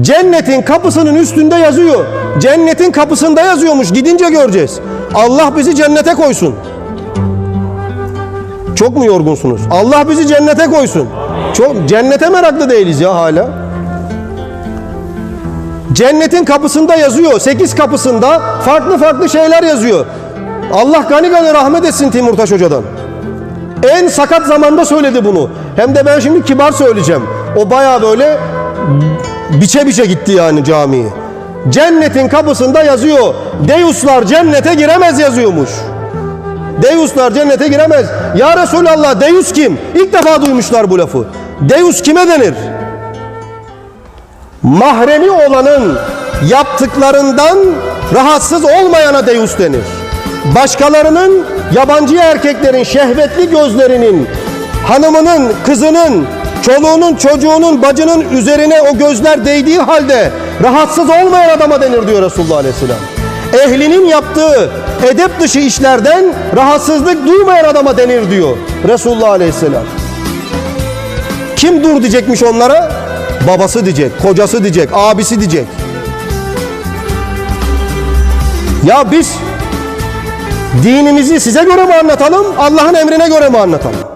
Cennetin kapısının üstünde yazıyor. Cennetin kapısında yazıyormuş. Gidince göreceğiz. Allah bizi cennete koysun. Çok mu yorgunsunuz? Allah bizi cennete koysun. Çok cennete meraklı değiliz ya hala. Cennetin kapısında yazıyor. Sekiz kapısında farklı farklı şeyler yazıyor. Allah gani gani rahmet etsin Timurtaş Hoca'dan. En sakat zamanda söyledi bunu. Hem de ben şimdi kibar söyleyeceğim. O baya böyle biçe biçe gitti yani camiyi. Cennetin kapısında yazıyor. Deuslar cennete giremez yazıyormuş. Deuslar cennete giremez. Ya Resulallah Deus kim? İlk defa duymuşlar bu lafı. Deus kime denir? Mahremi olanın yaptıklarından rahatsız olmayana Deus denir. Başkalarının, yabancı erkeklerin şehvetli gözlerinin, hanımının, kızının, çoluğunun, çocuğunun, bacının üzerine o gözler değdiği halde rahatsız olmayan adama denir diyor Resulullah Aleyhisselam. Ehlinin yaptığı edep dışı işlerden rahatsızlık duymayan adama denir diyor Resulullah Aleyhisselam. Kim dur diyecekmiş onlara? Babası diyecek, kocası diyecek, abisi diyecek. Ya biz dinimizi size göre mi anlatalım, Allah'ın emrine göre mi anlatalım?